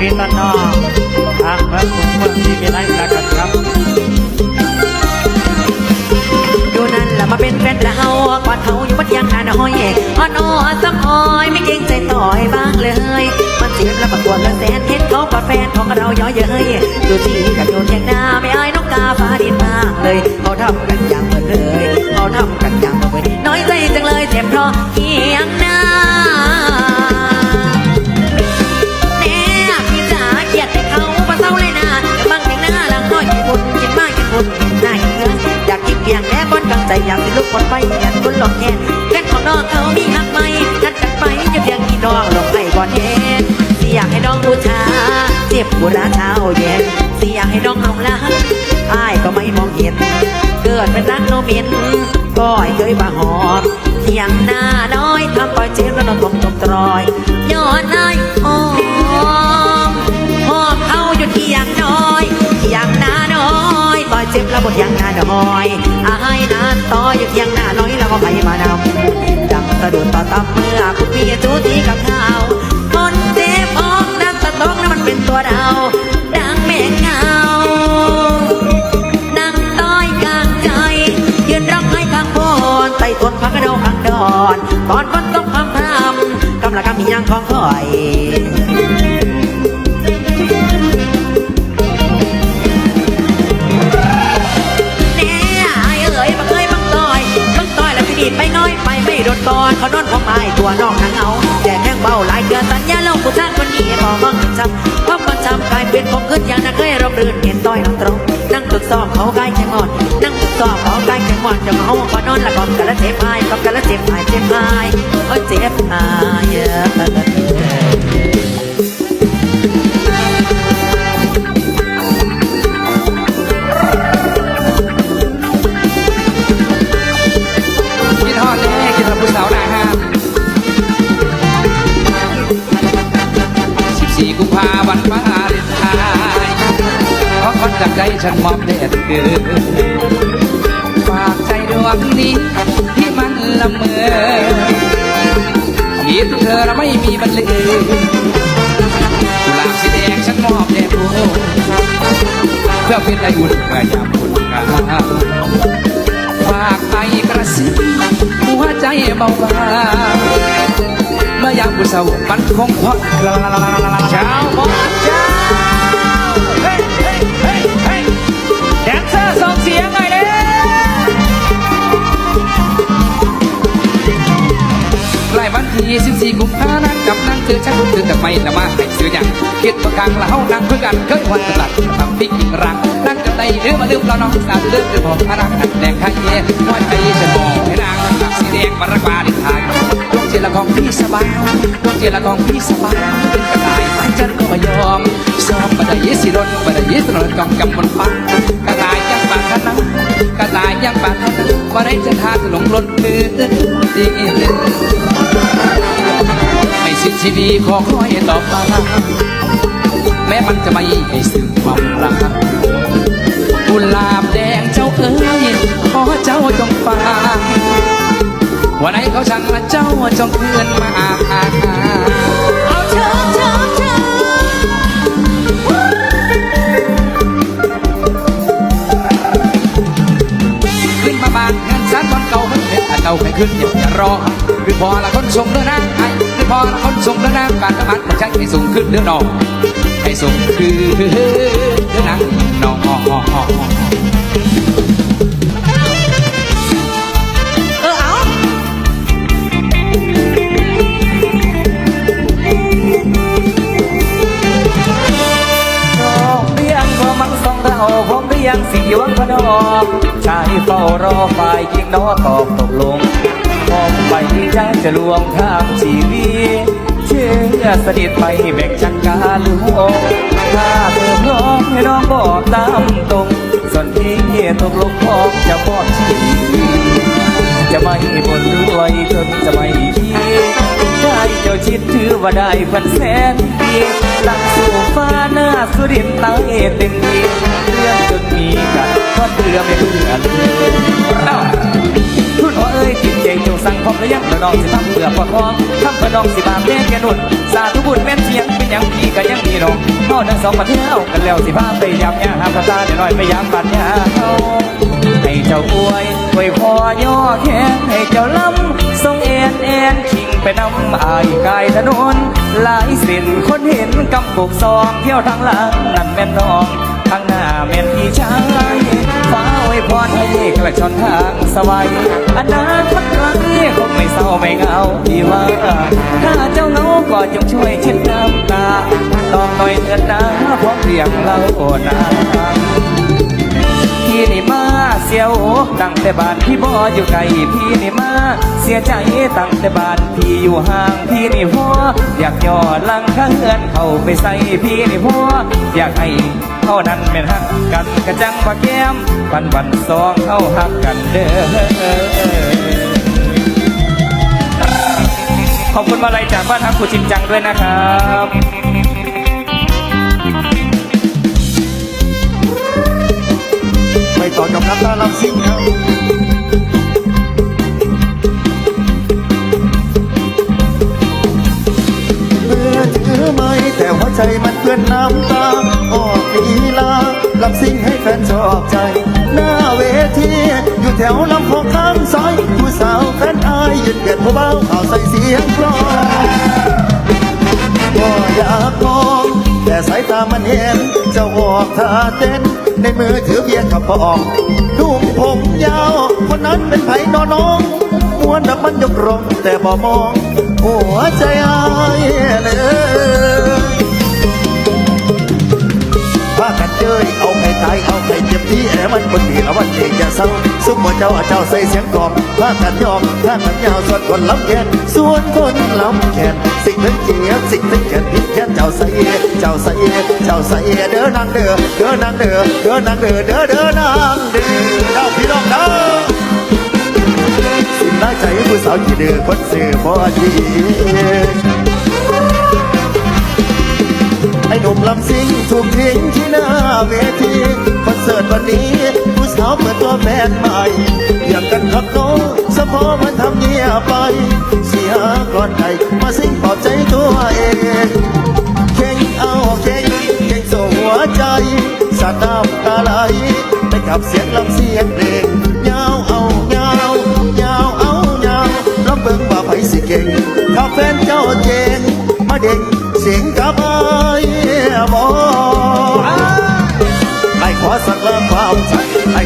พี่ต้นน้องทางเมืองกรุงเมืองที่มีไรประกันครับอยู่นั่นละมาเป็นแฟนเรากอดเขาอยู่บัดยังนาน้อยอ่อนอ่อนสักอ้อยไม่เก่งใจต่อยบ้างเลย มันเสียแล้วประกวดแล้วแสนเห็นเขากอดแฟนของเราย่อเย้ยดูที อยากกินเพียงแค่บนกลางใจอยากสิลุกบนไปเห็นคนหลอกแก่กันของน้องเขามีหักไหมนัดกันไปจะเพียงกี่น้องลงไปก่อนเย็นสิอยากให้น้องบูชาเจ็บบุราเช้าเย็นสิอยากให้น้องเอาละอ้ายก็ไม่มองเห็น เกิดเป็นรักโนมินก็เคยมาหอมเทียงหน้าน้อยทำปล่อยเจ็บแล้วนอนตมตมตรอยย้อนนาย ต่อยเจ็บบทย่างหน้าน้อยอายนานต่อยอยู่ที่อย่างหน้าน้อยแล้วก็ไปมานำดังสะดุดต่อตับเมื่อคุณพี่จูตีกับข้าวคนเจ็บออกดังตะต้องนั้นมันเป็นตัวเราดังแม่เงานั่งต้อยกลางใจยืนร้องไห้ข้างบนไต่ทนพักกระโดดข้างดอนตอนฝนตกพรำพรำกำลังกำมียังของคอย ตอนเขานอนของไอ้ตัวน้องนางเอาแต่แข้งเบาหลายเดือนสัญญาลงผู้ชายคนนี้บอกมั่งจำเพราะมันจำกลายเป็นผมขึ้นอย่างนักเคยรบรื่นเห็นต้อยน้องตรง นั่งตึกสอบเขาใกล้แข่งอ่อน นั่งตึกสอบเขาใกล้แข่งอ่อนจะมาเอาขอนอนละกอมกันละเจ็บหายกอมกันละเจ็บหายเจ็บหายโอ้เจ็บหาย ใจฉันมอบแด่เกินฝากใจดวงนี้ที่มันละเมอคิดเธอไม่มีบรรลือกุหลาบสีแดงฉันมอบแด่ผู้เพื่อเป็นไอายุนกระยำบุญกาฝากไปกระซิบหัวใจเบาบางเมื่อยามผู้เศร้ามันคงทอดกลาเช้าบอดเจ้า ใกล้วันที่กุมภาพันกับนางเตือฉันคือแต่ไม่ละมาให้ซื้ออย่างคิดประกังละเฮานั่งคุยกันเคยวันตลาดทำปิ๊กรักนั่งกันในเรือมาลืมเราน้องสาวเลือดคือผมพนักนักแดงข้างเย่หัวใจฉันมองให้นางตักสีแดงมารักบาดิทายดวงเจริญของพี่สบายดวงเจริญของพี่สบายเป็นกระต่ายไม้จันก็ไม่ยอมซ้อมบัดยิสิรนบัดยิสรนกองกำบนฟ้ากระต่ายยังปากขนังกระต่ายยังปากขนังว่าได้จะทาถลงล้นมือดีไม่สิ้น ชีวิตขอคอยต่อมาแม้มันจะไม่ให้ซึ้งความรักกุหลาบแดงเจ้าเอ๋ยขอเจ้าจงฟังวันไหนเขาช่างเจ้าจงคืนมาเอาเชิญเชิญเชิญขึ้นมาบานเงินสันวันเก่ามันเป็นเก่าไม่ขึ้นอย่ารอคือพอละคนส่งเรือนางไอ พอคนส่งเรือนางการน้ำมันมันใช้ให้สูงขึ้นเรือนองให้สูงคือเรือนางน้องเออน้องเรียงก็มังสองเราผมเรียงสีวังพนอกชายเฝ้ารอฝ่ายหญิงน้อตอบตกลง ที่ใจจะลวงข้ามชีวิตเชื่อสนิทไปแบ่งชักการหัวถ้าเธอพร้อมให้น้องบอกตามตรง ส่วนพี่ตกลงพร้อมจะบอกชีวิตจะไม่บนรวยจนจะไม่พีได้เจ้าชิดถือว่าได้พันแสนปีหลังสู่ฟ้าหน้าสุรินทร์ตาเอเต็มทีเรื่องจนมีกันก็เรือไม่เบื่อเลย อ้าคุณพ่อยังพร้อมแล้วยังระนองสิทำเพื่อประคองทำเพื่อน้องสิบาแม่แกนุ่นสาธุบุญแม่นเสียงเป็นอย่างพี่ก็ยังมีน้องเฮาทั้งสองมาเที่ยวกันแล้วสิพาไปยามยาหาพระตาหน่อยไปยามบัดยาเฮาให้เจ้าอวยอวยพอย่อแขนให้เจ้าล้ำทรงเอ็นเอ็นชิงไปนำอายกายถนนหลายสินคนเห็นกำปุกซองเที่ยวทางหลังนั่นแม่นน้องข้างหน้าแม่นพี่ชาย พรให้กระชอนทางสวายอนาคตไกลคงไม่เศร้าไม่เหงาพี่ว่า ถ้าเจ้าเงาก็จงช่วยเช็ดน้ำตาลองหน่อยเถิดนะเพราะเพียงเรานานพี่นี่มา เสียวตั้งแต่บ้านพี่บ่อยู่ไกลพี่นี่มา เสียใจตั้งแต่บ้านพี่อยู่ห่างพี่นี่พ่ออยากย่อหลังข้างเฮือนเข้าไปใส่พี่นี่พ่ออยากให้เท่านั้นเป็นหักกันกระจังปะแก้มวันวันสองเข้าหักกันเด้อขอบคุณมาลัยจากบ้านฮักคูชินจังด้วยนะครับ ผู้เบาเอาใส่เสียงกลองก็อยากมองแต่สายตามันเห็นเจ้าออกท่าเต้น ในมือถือเบียร์กับปองนุ่มผมยาว คนนั้นเป็นไผ่นอน้องมวนแบบมันยกรงแต่บ่มอง หัวใจอายเลยพากันเจย มันคนดีเอาวันเองอย่าเศร้าซุปหัวเจ้าเจ้าใส่เสียงกลองพากันยอมพากันยาวส่วนคนลำแขนส่วนคนลำแขนสิ่งถึงเกียรสิ่งถึงแขนพิษแขนเจ้าใส่เจ้าใส่เจ้าใส่เด้อนางเด้อเด้อนางเด้อเด้อนางเด้อเด้อเด้อนางเด้อเด้าพี่น้องเด้อสิ่งน่าใจผู้สาวที่เดือคนสื่อพอดี ไอ้หนุ่มลำซิงถูกทิ้งที่หน้าเวทีคอนเสิร์ตวันนี้ผู้สาวเปิดตัวแฟนใหม่อยากกันขับน้สะพอมันทำเงียบไป เสียก่อนใครมาซิงปลอบใจตัวเองเข่งเอาเข่งเข่งส่งหัวใจสาดน้ำตาไหลไปกับเสียงลำเสียงเพลง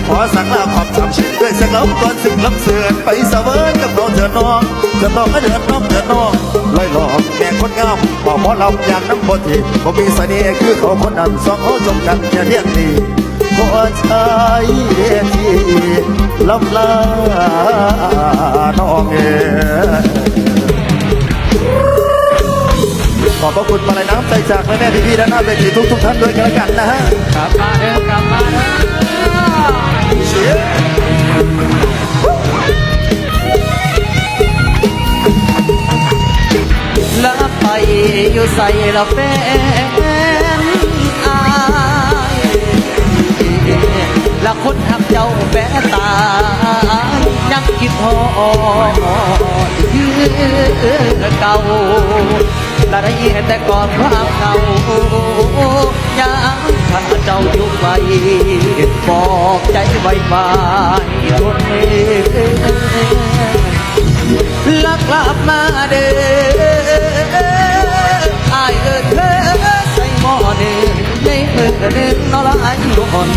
ขอสักลาความจำด้วยสักลำก่อนสิ่งลำเสือนไปเสวยกับน้องเถิดน้องเถิดน้องเดือดน้องเถิดน้องลอยหลอกแม่คนงามบอกหมอลำอย่างน้ำบทีผมมีเสน่ห์คือเขาคนนั้นสองเขาจงกันอย่าเรียกดีขอชายเรียกทีลำลาน้องเอ๋ขอบพระคุณมาลัยน้ำใจจากแม่แม่พี่พี่ๆด้านหน้าเวทีทุกทุกๆท่านด้วยกันแล้วกันนะฮะกลับมาเด้อกลับมาเด้อ ละแฟนอายและคนหักเจ้าแปะตายยังคิดทอดคือเก่าละได้ยินแต่ก่อนความเก่ายังถ้าเจ้าอยู่ไปบอกใจไว้บายคนเองลักลับมาเด้อ ในมือเดินนอละอันหล่น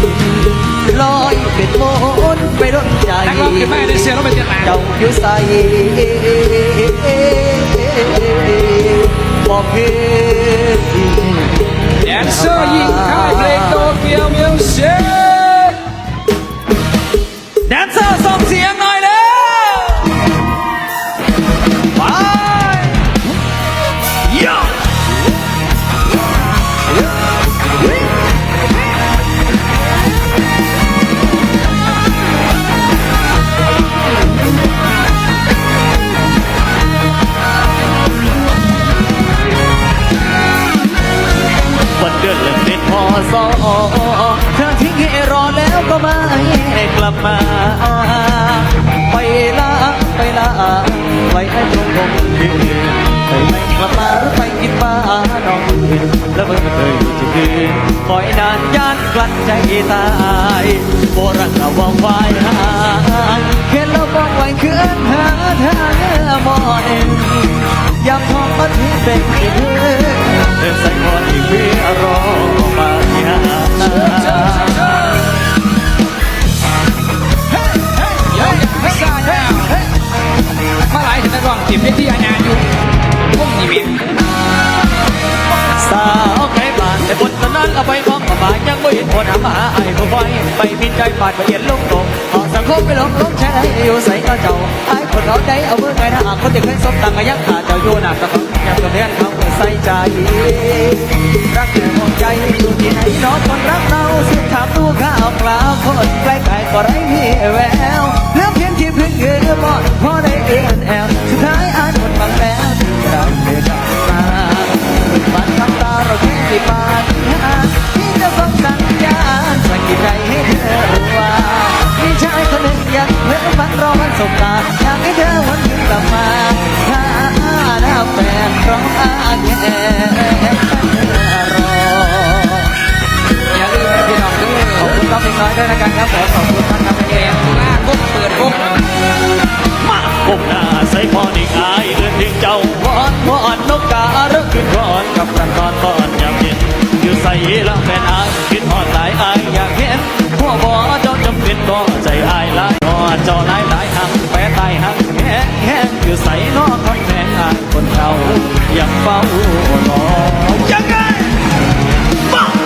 ลอยเป็นโมนไปดนใจนักร้องขึ้นมาได้เสียงแล้วเป็นยังไงเจ้าอยู่ใส่บอกเพื่อแดนเซอร์ยิงค่ายเพลงโตเกียวมิวสิกแดนเซอร์ส่งเสียง มาไปละไปละไว้ให้ตรงผมคืนเคยไม่กลับมาหรือไปกินบ้าน้องอื่นแล้วเมื่อเคยจะคืนปล่อยนานยานกลั้นใจตายโบราณเราวางไว้หางเขียนแล้วบอกไว้คืนหาทางมอนยามทองมันที่เป็นที่เธอใส่ก่อที่เพื่อ ไปลงลงแช่อยู่ใส่ก็เจ้าไอ้คนเขาได้เอาเมื่อไงนะคนที่เคยสบตังก็ยังขาเจ้าอยู่หนักกระฟังยังตัวเลี้ยงเขาใส่ใจ รักแต่ห่วงใจอยู่ที่ไหนน้องคนรักเราสุดถามดูข้าวกล่าวคนใกล้ไกลก็ไร้มีแววเลือเพียงที่พึ่งเอือมอนพอได้เอื้อนแอวสุดท้ายอ่านหมดบางแล้วเราเดินมาบันทับตาเราที่ปาฏิ กับรันตอนตอนอยามเย็นอยู่ใส่ละแฟนอายคิดฮอดหลายอายอยากเห็นหัวบ่เจ้าจำเป็นก็ใจอายหลายก็เจ้าหลายหลายหักแปรตายหักแห้งแห้งอยู่ใส่นอกคนแม่อายคนเก่ายังเฝ้ารอยังไง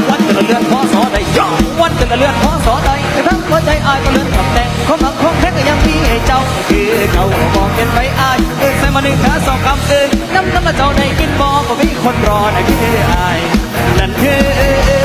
วันแต่ละเลือนพอสอได้ย่อวันแต่ละเลือนพอสอได้ทั้งหัวใจอายก็เลือนตำแหน่งความหักความแค้นก็ยังมีให้เจ้าคือเขามองเป็นไปอายเอินใส่มาหนึ่งขาสองคำเอิน น้ำน้ำมาเจ้าได้กินบอกว่ามีคนรอนะคืไอ้ยนั่นคือ